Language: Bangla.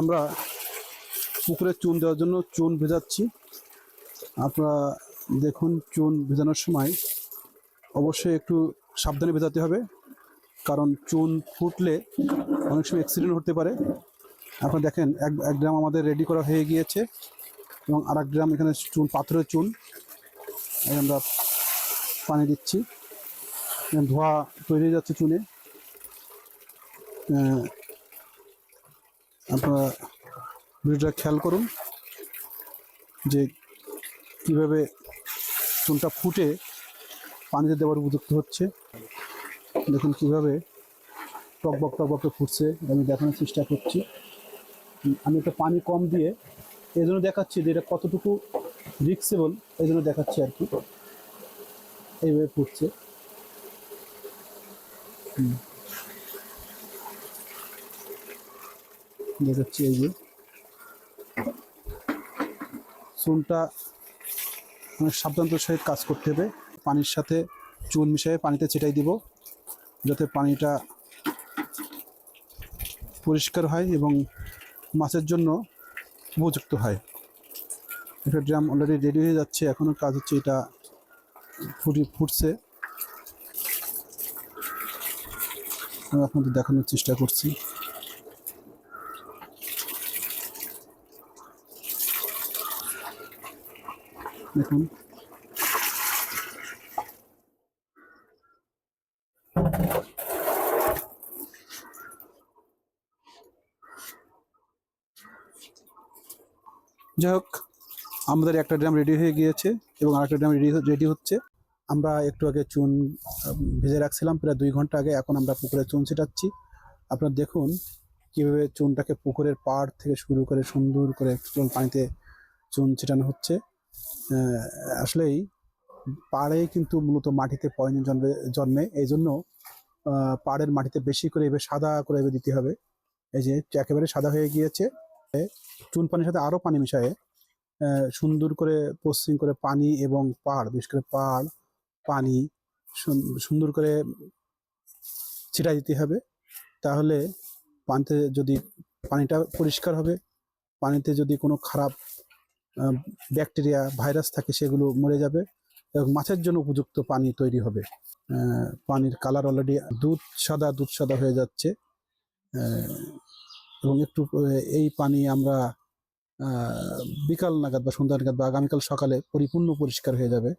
আমরা পুকুরে চুন দেওয়ার জন্য চুন ভেজাচ্ছি। আপনারা দেখুন, চুন ভেজানোর সময় অবশ্যই একটু সাবধানে ভেজাতে হবে, কারণ চুন ফুটলে অনেক সময় অ্যাক্সিডেন্ট হতে পারে। আপনারা দেখেন, এক এক গ্রাম আমাদের রেডি করা হয়ে গিয়েছে এবং আর এক গ্রাম এখানে চুন, পাথরের চুন। আমরা পানি দিচ্ছি। ধোয়া তৈরি হয়ে যাচ্ছে চুনে। আপনারা ভিডিওটা খেয়াল করুন যে কীভাবে চুনটা ফুটে পানিতে দেওয়ার উপযুক্ত হচ্ছে। দেখুন কীভাবে টকবক টকবকে ফুটছে, আমি দেখানোর চেষ্টা করছি। আমি একটা পানি কম দিয়ে এই জন্য দেখাচ্ছি যে এটা কতটুকু রিক্সেবল এই জন্য দেখাচ্ছি আর কি। এইভাবে ফুটছে। হুম। দেখাচ্ছি এই যে। চুনটা অনেক সাবধানতার সহিত কাজ করতে হবে। পানির সাথে চুন মিশিয়ে পানিতে ছিটাই দিব, যাতে পানিটা পরিষ্কার হয় এবং মাছের জন্য উপযুক্ত হয়। এটা ড্রাম অলরেডি রেডি হয়ে যাচ্ছে এখনও কাজ হচ্ছে এটা ফুটি ফুটছে। আমি আপনাদের দেখানোর চেষ্টা করছি। দেখুন। যাই হোক, আমাদের একটা ড্রাম রেডি হয়ে গিয়েছে এবং আরেকটা ড্রাম রেডি রেডি হচ্ছে। আমরা একটু আগে চুন ভেজে রাখছিলাম, প্রায় দুই ঘণ্টা আগে। এখন আমরা পুকুরে চুন ছিটাচ্ছি। আপনারা দেখুন কীভাবে চুনটাকে পুকুরের পাড় থেকে শুরু করে সুন্দর করে পানিতে চুন ছিটানো হচ্ছে। আসলেই পাড়ে কিন্তু মূলত মাটিতে পয়জন জন্মে জন্মে। এই জন্য পাড়ের মাটিতে বেশি করে এভাবে সাদা করে এভাবে দিতে হবে। এই যে একেবারে সাদা হয়ে গিয়েছে। চুন পানির সাথে আরও পানি মিশায় সুন্দর করে পশ্চিম করে পানি এবং পাড়, বিশেষ করে পাড়, পানি সুন- সুন্দর করে ছিটাই দিতে হবে। তাহলে পানিতে যদি, পানিটা পরিষ্কার হবে, পানিতে যদি কোনো খারাপ ব্যাকটেরিয়া, ভাইরাস থাকে সেগুলো মরে যাবে এবং মাছের জন্য উপযুক্ত পানি তৈরি হবে। পানির কালার অলরেডি দুধ সাদা দুধ সাদা হয়ে যাচ্ছে। এবং একটু এই পানি আমরা বিকাল নাগাদ বা সন্ধ্যা নাগাদ বা আগামীকাল সকালে পরিপূর্ণ পরিষ্কার হয়ে যাবে।